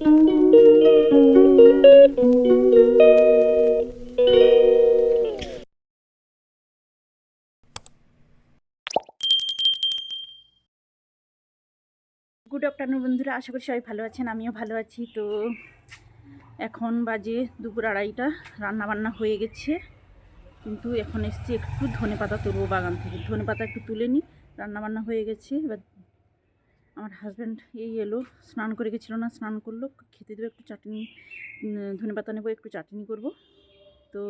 Good afternoon বন্ধুরা, আশা করি সবাই ভালো আছেন, আমিও ভালো আছি। তো এখন বাজে দুপুর আড়াইটা রান্না বান্না হয়ে গেছে। কিন্তু এখন এসছি একটু ধনে পাতা তুলবো বাগান থেকে। ধনে পাতা একটু তুলে নিই, রান্নাবান্না হয়ে গেছে। এবার আমার হাজব্যান্ড এই এলো, স্নান করে গেছিল না, স্নান করল, খেতে দেবে একটু চাটনি ধনে পাতা নেব, একটু চাটনি করব। তো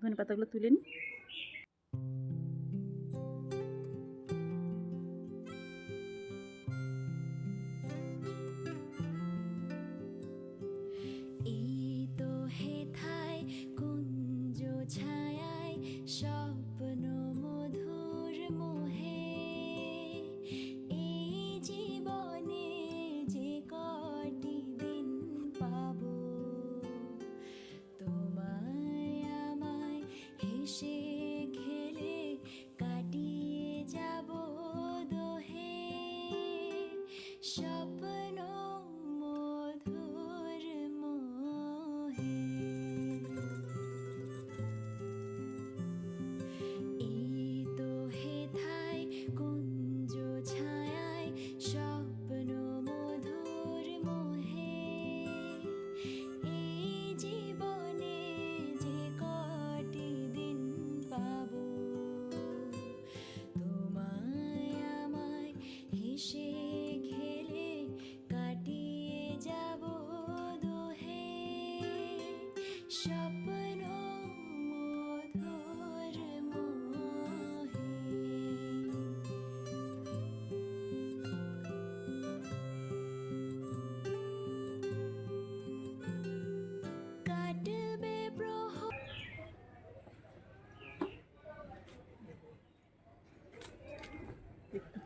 ধনে পাতাগুলো তুলে নিই ছায়ায়, স্বপ্ন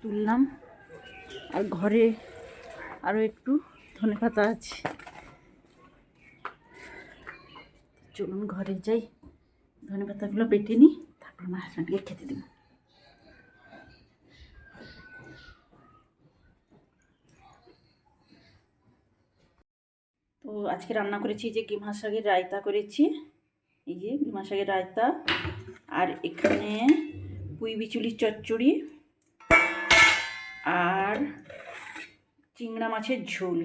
তুললাম। আর ঘরে আরও একটু ধনে পাতা আছে। চলুন ঘরে যাই। ধনে পাতাগুলো বেটে নিই, তারপর আমার হাজব্যান্ডকে খেতে দেবো। তো আজকে রান্না করেছি যে গিমা শাকের রায়তা করেছি। এই যে গিমা শাকের রায়তা। আর এখানে পুঁই বিচুলির চচ্চড়ি। আর চিংড়া মাছের ঝোল।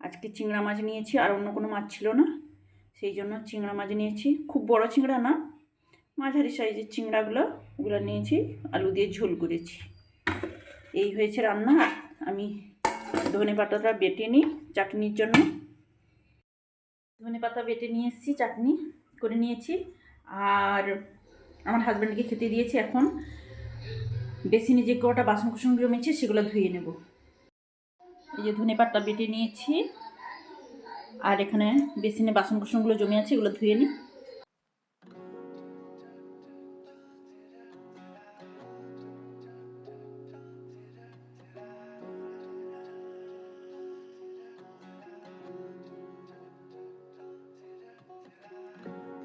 আজকে চিংড়া মাছ নিয়েছি, আর অন্য কোনো মাছ ছিল না। সেই জন্য চিংড়া মাছ নিয়েছি। খুব বড় চিংড়া না, মাঝারি সাইজের চিংড়াগুলো, ওগুলো নিয়েছি, আলু দিয়ে ঝোল করেছি। এই হয়েছে রান্না। আমি ধনে পাতাটা বেটে নিই চাটনির জন্য। ধনে পাতা বেটে নিয়ে এসেছি, চাটনি করে নিয়েছি। আর আমার হাজব্যান্ডকে খেতে দিয়েছি এখন। বেসিনে যে কটা বাসন কুসন জমেছে সেগুলো ধুয়ে নেব। এই যে ধনে পাতা বেটে নিয়েছি। আর এখানে বেসিনে বাসন কুসনগুলো জমে আছে, এগুলো ধুয়ে নিই।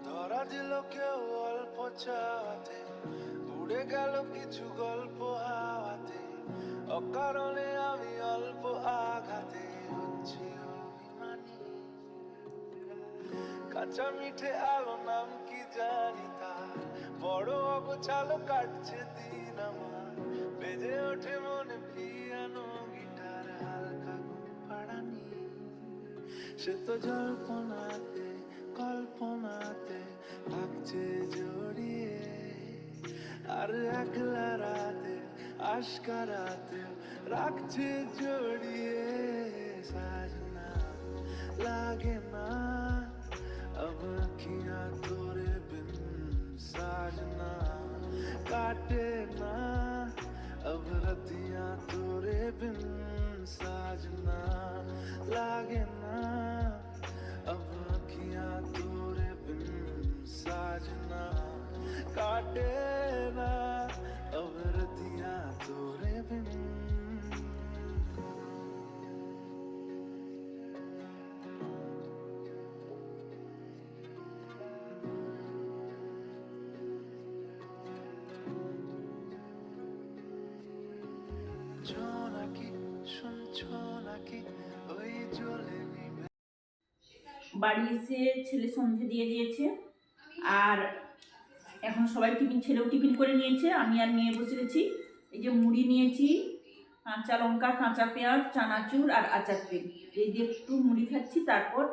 ধরা দিল কেউ অল্প চাওয়াতে উড়ে গেল কিছু গল্প হাওয়াতে। অকারণে আমি অল্প আঘাতে হচ্ছি অভিমানী। কাঁচা মিঠে আলো নাম কি জানি তা বড় অগোছালো কাটছে দিন আমার। বেজে ওঠে মনে পিয়ানো গিটার, হালকা পাড়ানি। সে তো জল্পনাতে আর একলা রাতে আশকারাতে রাখছে জড়িয়ে সাজনা লাগে না अब अखियां तोरे बिन साजना काटे ना अब रतियां तोरे बिन साजना लागे ना अब अखियां तोरे बिन साजना काटे বাড়ি এসে ছেলে সন্ধে দিয়ে দিয়েছে। আর এখন সবাই টিফিন ছেলেও টিফিন করে নিয়েছে, আমি আর মেয়ে বসে গেছি। এই যে মুড়ি নিয়েছি, কাঁচা লঙ্কা, কাঁচা পেঁয়াজ, চানাচুর আর আচার তেল। এই দিয়ে একটু মুড়ি খাচ্ছি, তারপর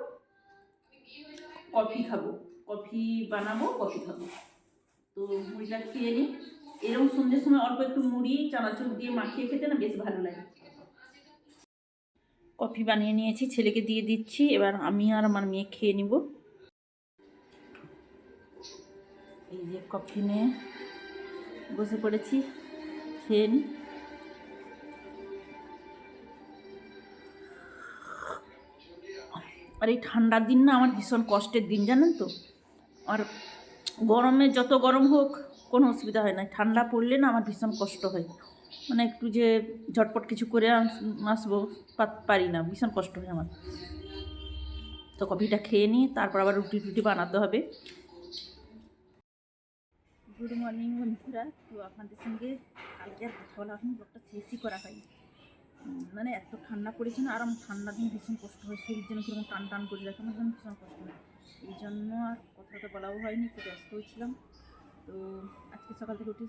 কফি খাব। কফি বানাবো, কফি খাব। তো মুড়িটা খেয়ে নিই। এরকম সন্ধ্যের সময় অল্প একটু মুড়ি, চানাচুর দিয়ে মাখিয়ে খেতে না বেশ ভালো লাগে। কফি বানিয়ে নিয়েছি, ছেলেকে দিয়ে দিচ্ছি, এবার আমি আর আমার মেয়ে খেয়ে নিব। এই যে কফি নিয়ে বসে পড়েছি, খেয়ে নিই আর এই ঠান্ডার দিন না আমার ভীষণ কষ্টের দিন, জানেন তো? আর গরমে যত গরম হোক কোনো অসুবিধা হয় না। ঠান্ডা পড়লে না আমার ভীষণ কষ্ট হয়। মানে একটু যে ঝটপট কিছু করে আস- আসব পারি না। ভীষণ কষ্ট হয় আমার। তো কফিটা খেয়ে নিই তারপর আবার রুটি টুটি বানাতে হবে। গুড মর্নিং বন্ধুরা। তো আপনাদের সঙ্গে কালকে আর কথা বলা হয়নি শেষই করা উম, মানে এত ঠান্ডা পড়েছে না আর আমার ঠান্ডা দিন ভীষণ কষ্ট হয়। শরীর জন্য কীরকম টান টান করে রাখে আমার যেন ভীষণ কষ্ট হয়। এই জন্য আর কথাটা বলাও হয়নি একটু ব্যস্ত হয়েছিলাম তো আজকে সকাল থেকে উঠে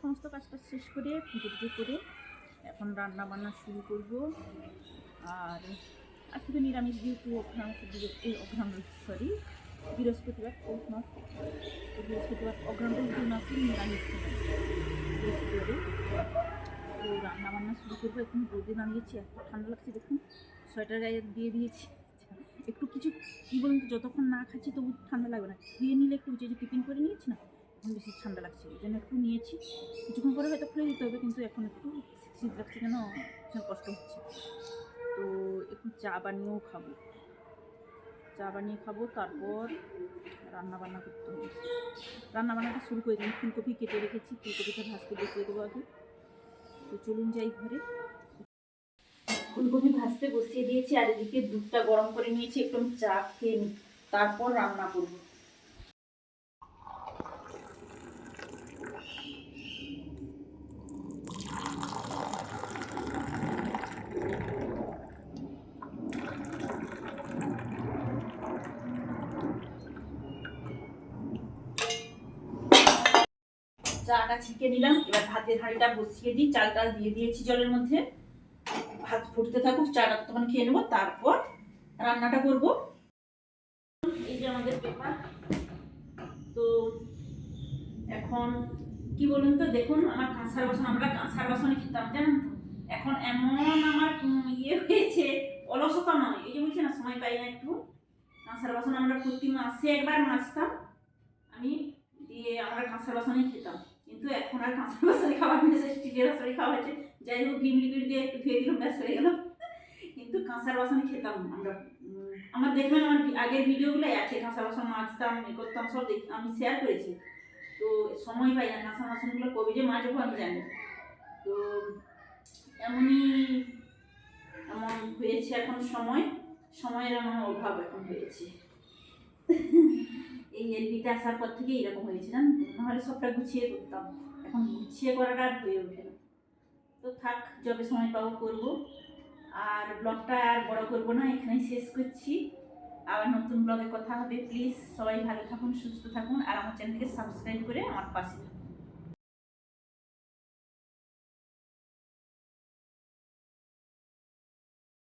সমস্ত কাজটা শেষ করে পুজো টুজো করে এখন রান্না বান্না শুরু করব। আর আজকে তো নিরামিষ যেহেতু অঘ্রাণ সরি বৃহস্পতিবার, পৌষ মাস। বৃহস্পতিবার অঘ্রাণ পৌষ মাসে নিরামিষ বৃহস্পতিবারে তো রান্না বান্না শুরু করব। এখন রোদে দাঁড়িয়েছি এত ঠান্ডা লাগছে, দেখুন, সোয়েটার গায়ে দিয়ে দিয়েছি। কিছু কী বলুন তো, যতক্ষণ না খাচ্ছি তবু ঠান্ডা লাগবে না। খেয়ে নিলে একটু যে টিফিন করে নিয়েছি না এখন বেশি ঠান্ডা লাগছে। ওই জন্য একটু নিয়েছি। কিছুক্ষণ পরে হয়তো খুলে দিতে হবে, কিন্তু এখন একটু শীত লাগছে কেন? ভীষণ কষ্ট হচ্ছে। তো একটু চা বানিয়েও খাব। চা বানিয়ে খাব, তারপর রান্না বান্না করতে হবে। রান্না বান্নাটা শুরু করে দিন। ফুলকপি কেটে রেখেছি, ফুলকপিটা ভাজতে বসিয়ে দেবো আগে। তো চলুন যাই ঘরে। ফুলকপি ভাজতে বসিয়ে দিয়েছি আর এদিকে দুধটা গরম করে নিয়েছি একদম চা খেয়ে নিই। তারপর রান্না করব। চাটা ছিকে নিলাম, এবার ভাতের হাঁড়িটা বসিয়ে দিই। চাল টাল দিয়ে দিয়েছি জলের মধ্যে। ভাত ফুটতে থাকুক, চাটা তখন খেয়ে নেব, তারপর রান্নাটা করব। এই যে আমাদের পেপার তো এখন কি বলুন তো, দেখুন আমার কাঁসার বাসন, আমরা কাঁসার বাসনে খেতাম, জানেন তো? এখন এমন আমার ইয়ে হয়েছে, অলসতা নয়। এই যে বলছি না, সময় পাই না একটু। কাঁসার বাসন আমরা প্রতি মাসে একবার মাজতাম। আমি দিয়ে আমরা কাঁসার বাসনেই খেতাম। কিন্তু এখন আর কাঁসার বাসনে খাবার নিয়ে এসে স্টিলের খাওয়া হচ্ছে। যাই হোক ভিম লিকুইড দিয়ে একটু খেয়ে দিলাম, ব্যাস হয়ে গেল। কিন্তু কাঁসার বাসন খেতাম আমরা। আমার দেখবেন আমার আগের ভিডিওগুলোই আছে, কাঁসার বাসন মাজতাম, এ করতাম, সব দেখ- আমি শেয়ার করেছি। তো সময় পাই না, কাঁসার বাসনগুলো কবে যে মাজবো আমি জানি। তো এমনই, এমন হয়েছে এখন সময়। সময়ের এমন অভাব এখন হয়েছে। এই এলবিতে আসার পর থেকে এরকম হয়েছে জানেন তো? নাহলে সবটা গুছিয়ে করতাম। এখন গুছিয়ে করাটা আর হয়ে ওঠে না। তো থাক, যবে সময় পাবো করব। আর ব্লগটা আর বড় করব না, এখানেই শেষ করছি। আবার নতুন ব্লগে কথা হবে প্লিজ সবাই ভালো থাকুন, সুস্থ থাকুন, আর আমার চ্যানেলকে সাবস্ক্রাইব করে আমার পাশে থাকুন।